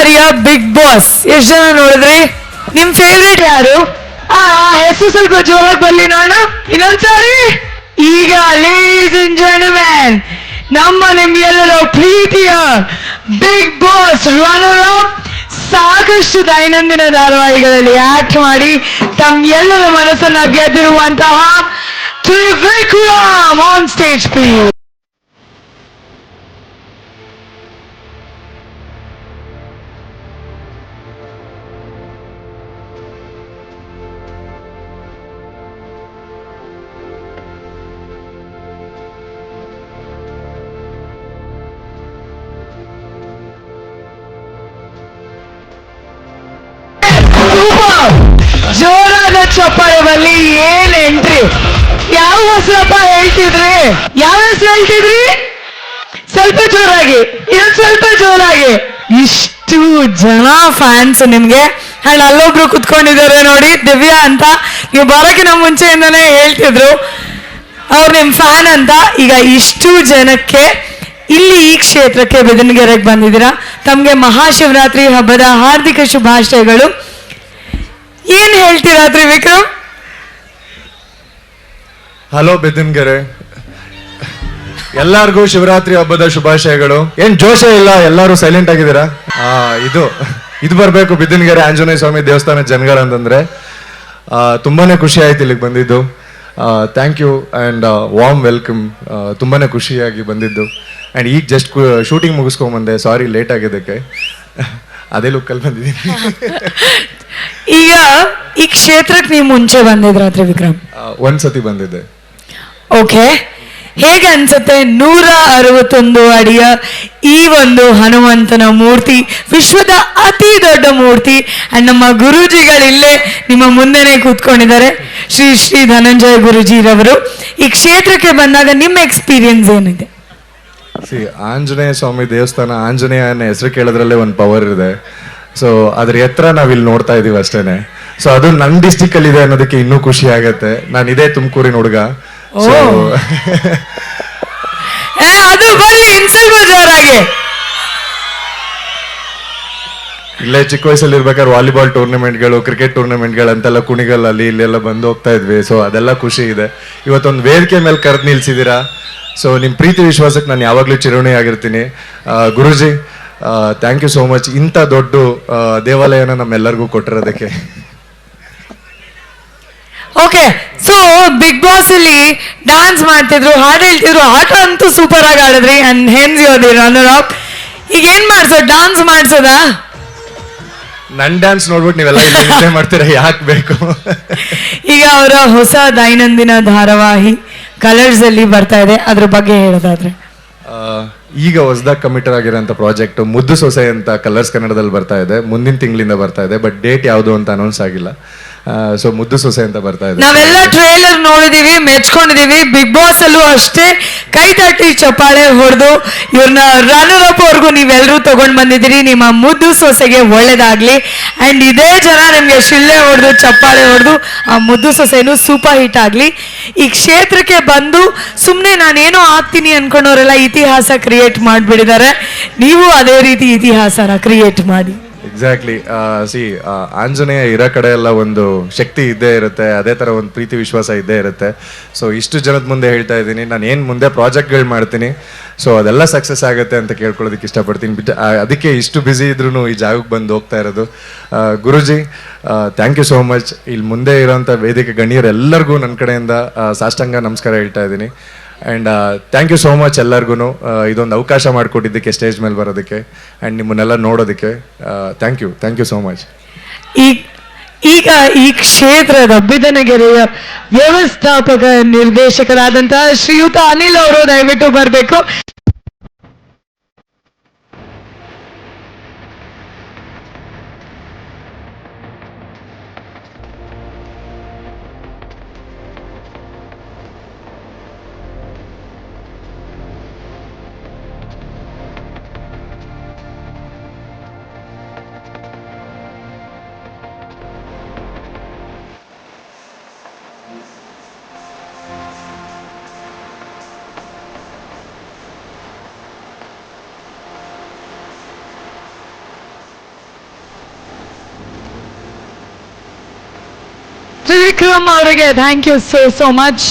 ಬಾರಿಯ big boss ಎಷ್ಟ್ ಜನ ನೋಡಿದ್ರಿ? ನಿಮ್ ಫೇವ್ರೇಟ್ ಯಾರು? ಆ ಹೆಸರು ಸ್ವಲ್ಪ ಜೋರಾಗಿ ಬರ್ಲಿ ನೋಡೋಣ ಇನ್ನೊಂದ್ಸಾರಿ? ಈಗ ಲೇಡೀಸ್ ಅಂಡ್ ಜೆಂಟಲ್ಮ್ಯಾನ್ ನಮ್ಮ ನಿಮ್ಗೆಲ್ಲರ ಪ್ರೀತಿಯ ಬಿಗ್ ಬಾಸ್ ರನ್ನರ್ ಅಪ್ ಸಾಕಷ್ಟು ದೈನಂದಿನ ಧಾರಾವಾಹಿಗಳಲ್ಲಿ ಆಕ್ಟ್ ಮಾಡಿ ತಮ್ಗೆಲ್ಲರ ಮನಸ್ಸನ್ನ ಗೆದ್ದಿರುವಂತಹ ತ್ರಿವಿಕ್ರಮ್ ಆನ್ ಸ್ಟೇಜ್ ಪ್ಲೀಸ್ ಜೋರಾದ ಚಪ್ಪಾಳೆ ಬಲ್ಲಿ, ಏನ್ ಎಂಟ್ರಿ ಯಾವ ಹೆಸರಪ್ಪ ಹೇಳ್ತಿದ್ರಿ? ಯಾವ ಹೆಸರು ಹೇಳ್ತಿದ್ರಿ? ಸ್ವಲ್ಪ ಜೋರಾಗಿ, ಇನ್ನೊಂದ್ ಸ್ವಲ್ಪ ಜೋರಾಗಿ. ಇಷ್ಟು ಜನ ಫ್ಯಾನ್ಸ್ ನಿಮ್ಗೆ. ಅಂಡ್ ಅಲ್ಲೊಬ್ರು ಕುತ್ಕೊಂಡಿದ್ದಾರೆ ನೋಡಿ, ದಿವ್ಯಾ ಅಂತ. ನೀವು ಬರೋಕಿನ ಮುಂಚೆಯಿಂದನೇ ಹೇಳ್ತಿದ್ರು. ಅವ್ರು ನಿಮ್ ಫ್ಯಾನ್ ಅಂತ. ಈಗ ಇಷ್ಟು ಜನಕ್ಕೆ ಇಲ್ಲಿ ಈ ಕ್ಷೇತ್ರಕ್ಕೆ ಬೆದನಗೆರೆಗೆ ಬಂದಿದ್ದೀರಾ. ತಮಗೆ ಮಹಾಶಿವರಾತ್ರಿ ಹಬ್ಬದ ಹಾರ್ದಿಕ ಶುಭಾಶಯಗಳು. ಏನ್ ಹೇಳ್ತೀರಾ ತ್ರಿವಿಕ್ರಮ್ ಹಲೋ ಬಿದ್ದಿನ್ಗೆರೆ ಎಲ್ಲಾರ್ಗೂ ಶಿವರಾತ್ರಿ ಹಬ್ಬದ ಶುಭಾಶಯಗಳು. ಏನ್ ಜೋಶ ಇಲ್ಲ ಎಲ್ಲರೂ ಸೈಲೆಂಟ್ ಆಗಿದ್ದೀರಾ? ಆ ಇದು ಇದು ಬರ್ಬೇಕು ಬಿದ್ದನ್ಗೆರೆ ಆಂಜನೇಯ ಸ್ವಾಮಿ ದೇವಸ್ಥಾನ ಜನಗಳ ಅಂತಂದ್ರೆ ಆ, ತುಂಬಾನೇ ಖುಷಿ ಆಯ್ತು ಇಲ್ಲಿಗೆ ಬಂದಿದ್ದು. Thank you and warm welcome ತುಂಬಾನೇ ಖುಷಿಯಾಗಿ ಬಂದಿದ್ದು. ಅಂಡ್ ಈಗ ಜಸ್ಟ್ ಶೂಟಿಂಗ್ ಮುಗಿಸ್ಕೊಂಡ್ ಬಂದೆ ಸಾರಿ ಲೇಟ್ ಆಗಿದ್ದಕ್ಕೆ. ಅದೇ ಲುಕ್ಕಲ್ಲಿ ಬಂದಿದ್ದೀನಿ. ಈಗ ಈ ಕ್ಷೇತ್ರಕ್ಕೆ ನೀವು ಮುಂಚೆ ಬಂದಿದ್ರ ವಿಕ್ರಮ್? ಒಂದು ಒಂದ್ಸತಿ ಬಂದಿದ್ದೆ. ಓಕೆ. ಹೇಗೆ ಅನ್ಸುತ್ತೆ? ನೂರ ಅರವತ್ತೊಂದು ಅಡಿಯ ಈ ಒಂದು ಹನುಮಂತನ ಮೂರ್ತಿ ವಿಶ್ವದ ಅತಿ ದೊಡ್ಡ ಮೂರ್ತಿ. ಅಂಡ್ ನಮ್ಮ ಗುರೂಜಿಗಳಿಲ್ಲೇ ನಿಮ್ಮ ಮುಂದೆನೆ ಕೂತ್ಕೊಂಡಿದ್ದಾರೆ. ಶ್ರೀ ಶ್ರೀ ಧನಂಜಯ ಗುರುಜಿರವರು. ಈ ಕ್ಷೇತ್ರಕ್ಕೆ ಬಂದಾಗ ನಿಮ್ಮ ಎಕ್ಸ್ಪೀರಿಯನ್ಸ್ ಏನಿದೆ? ಸಿ ಆಂಜನೇಯ ಸ್ವಾಮಿ ದೇವಸ್ಥಾನ ಆಂಜನೇಯನ ಹೆಸರು ಕೇಳೋದ್ರಲ್ಲೇ ಒಂದು ಪವರ್ ಇದೆ. ಸೊ ಅದ್ರ ಎತ್ತರ ನಾವ್ ಇಲ್ಲಿ ನೋಡ್ತಾ ಇದೀವಿ ಅಷ್ಟೇನೆ. ಸೊ ಅದು ನನ್ ಡಿಸ್ಟಿಕ್ ಅಲ್ಲಿ ಇದೆ ಅನ್ನೋದಕ್ಕೆ ಇನ್ನೂ ಖುಷಿ ಆಗತ್ತೆ. ನಾನು ಇದೇ ತುಮಕೂರಿನ ಹುಡುಗ. ಅದು ಬರ್ಲಿ ಇನ್ ಸ್ವಲ್ಪ ಜೋರಾಗಿ ಇಲ್ಲೇ ಚಿಕ್ಕ ವಯಸ್ಸಲ್ಲಿ ಇರ್ಬೇಕಾದ್ರೆ ವಾಲಿಬಾಲ್ ಟೂರ್ನಮೆಂಟ್ಗಳು ಕ್ರಿಕೆಟ್ ಟೂರ್ನಮೆಂಟ್ಗಳು ಅಂತೆಲ್ಲ ಕುಣಿಗಲ್ ಅಲ್ಲಿ ಇಲ್ಲೆಲ್ಲ ಬಂದು ಹೋಗ್ತಾ ಇದ್ವಿ. ಸೊ ಅದೆಲ್ಲ ಖುಷಿ ಇದೆ. ಇವತ್ತೊಂದು ವೇದಿಕೆ ಮೇಲೆ ಕರೆದು ನಿಲ್ಸಿದ್ದೀರಾ ಸೊ ನಿಮ್ಮ ಪ್ರೀತಿ ವಿಶ್ವಾಸಕ್ಕೆ ನಾನು ಯಾವಾಗಲೂ ಚಿರುಣಿ ಆಗಿರ್ತೀನಿ Guruji thank you so much ಇಂಥ ದೊಡ್ಡ ದೇವಾಲಯನ ನಮ್ಮೆಲ್ಲರಿಗೂ ಕೊಟ್ಟಿರೋದಕ್ಕೆ. ಓಕೆ ಸೊ ಬಿಗ್ ಬಾಸ್ ಅಲ್ಲಿ ಡಾನ್ಸ್ ಮಾಡ್ತಿದ್ರು ಹಾಡು ಹೇಳ್ತಿದ್ರು. ಆಟ ಅಂತೂ ಸೂಪರ್ ಆಗಿ ಆಡಿದ್ರಿ. And hence you the runner up ಈಗ ಏನ್ ಮಾಡ್ಸೋ? ಡಾನ್ಸ್ ಮಾಡ್ಸೋದಾ? ನನ್ ಡ್ಯಾನ್ಸ್ ನೋಡ್ಬಿಟ್ಟು ನೀವೆಲ್ಲ ಇಲ್ಲಿ ಮಾಡ್ತೀರಾ? ಯಾಕೆ ಬೇಕು? ಈಗ ಅವರ ಹೊಸ ದೈನಂದಿನ ಧಾರಾವಾಹಿ ಕಲರ್ಸ್ ಅಲ್ಲಿ ಬರ್ತಾ ಇದೆ. ಅದ್ರ ಬಗ್ಗೆ ಹೇಳೋದಾದ್ರೆ. ಈಗ ಹೊಸದಾಗಿ ಕಮಿಟರ್ ಆಗಿರೋಂಥ ಪ್ರಾಜೆಕ್ಟ್ ಮುದ್ದು ಸೊಸೆ ಅಂತ ಕಲರ್ಸ್ ಕನ್ನಡದಲ್ಲಿ ಬರ್ತಾ ಇದೆ. ಮುಂದಿನ ತಿಂಗಳಿಂದ ಬರ್ತಾ ಇದೆ. ಬಟ್ ಡೇಟ್ ಯಾವುದು ಅಂತ ಅನೌನ್ಸ್ ಆಗಿಲ್ಲ. ಸೊ ಮುದ್ದು ಸೊಸೆ ಅಂತ ಬರ್ತಾ ಇದೆ. ನಾವೆಲ್ಲ ಟ್ರೇಲರ್ ನೋಡಿದೀವಿ, ಮೆಚ್ಕೊಂಡಿದೀವಿ ಬಿಗ್ ಬಾಸ್ ಅಲ್ಲೂ ಅಷ್ಟೇ. ಕೈ ತಟ್ಟಿ ಚಪ್ಪಾಳೆ ಹೊಡೆದು ಇವ್ರನ್ನ ರನ್ನರ್ ಅಪ್ ವರ್ಗು ನೀವೆಲ್ಲರೂ ತಗೊಂಡ್ ಬಂದಿದ್ದೀರಿ. ನಿಮ್ಮ ಮುದ್ದು ಸೊಸೆಗೆ ಒಳ್ಳೇದಾಗ್ಲಿ. ಅಂಡ್ ಇದೇ ಜನ ನಿಮ್ಗೆ ಶಿಳ್ಳೆ ಹೊಡೆದು, ಚಪ್ಪಾಳೆ ಹೊಡೆದು, ಆ ಮುದ್ದು ಸೊಸೆನು ಸೂಪರ್ ಹಿಟ್ ಆಗ್ಲಿ. ಈ ಕ್ಷೇತ್ರಕ್ಕೆ ಬಂದು ಸುಮ್ಮನೆ ನಾನೇನೋ ಆಗ್ತೀನಿ ಅನ್ಕೊಂಡವರೆಲ್ಲ ಇತಿಹಾಸ ಕ್ರಿಯೇಟ್ ಮಾಡಿಬಿಟ್ಟಿದ್ದಾರೆ ನೀವು ಅದೇ ರೀತಿ ಇತಿಹಾಸನ ಕ್ರಿಯೇಟ್ ಮಾಡಿ. ಎಕ್ಸಾಕ್ಟ್ಲಿ ಸಿ ಆಂಜನೇಯ ಇರೋ ಕಡೆ ಎಲ್ಲ ಒಂದು ಶಕ್ತಿ ಇದ್ದೇ ಇರುತ್ತೆ, ಅದೇ ಥರ ಒಂದು ಪ್ರೀತಿ ವಿಶ್ವಾಸ ಇದ್ದೇ ಇರುತ್ತೆ. ಸೊ ಇಷ್ಟು ಜನದ ಮುಂದೆ ಹೇಳ್ತಾ ಇದ್ದೀನಿ. ನಾನು ಏನು ಮುಂದೆ ಪ್ರಾಜೆಕ್ಟ್ಗಳು ಮಾಡ್ತೀನಿ ಸೊ ಅದೆಲ್ಲ ಸಕ್ಸಸ್ ಆಗುತ್ತೆ ಅಂತ ಕೇಳ್ಕೊಳ್ಳೋದಕ್ಕೆ ಇಷ್ಟಪಡ್ತೀನಿ. ಬಿಟ್ಟು ಅದಕ್ಕೆ ಇಷ್ಟು ಬ್ಯುಸಿ ಇದ್ರೂ ಈ ಜಾಗಕ್ಕೆ ಬಂದು ಹೋಗ್ತಾ ಇರೋದು. Guruji thank you so much ಇಲ್ಲಿ ಮುಂದೆ ಇರೋಂಥ ವೇದಿಕೆ ಗಣ್ಯರೆಲ್ಲರಿಗೂ ನನ್ನ ಕಡೆಯಿಂದ ಸಾಷ್ಟಾಂಗ ನಮಸ್ಕಾರ ಹೇಳ್ತಾ ಇದ್ದೀನಿ. And thank you so much ಎಲ್ಲರಿಗೂ ಇದೊಂದು ಅವಕಾಶ ಮಾಡಿಕೊಟ್ಟಿದ್ದಕ್ಕೆ ಸ್ಟೇಜ್ ಮೇಲೆ ಬರೋದಕ್ಕೆ ಆ್ಯಂಡ್ ನಿಮ್ಮನ್ನೆಲ್ಲ ನೋಡೋದಕ್ಕೆ thank you thank you so much ಈ ಈಗ ಈ ಕ್ಷೇತ್ರದ ಬಿದನಗೆರೆಯ ವ್ಯವಸ್ಥಾಪಕ ನಿರ್ದೇಶಕರಾದಂತಹ ಶ್ರೀಯುತ ಅನಿಲ್ ಅವರು ದಯವಿಟ್ಟು ಬರಬೇಕು. ತ್ರಿವಿಕ್ರಮ್ ಅವರಿಗೆ thank you so so much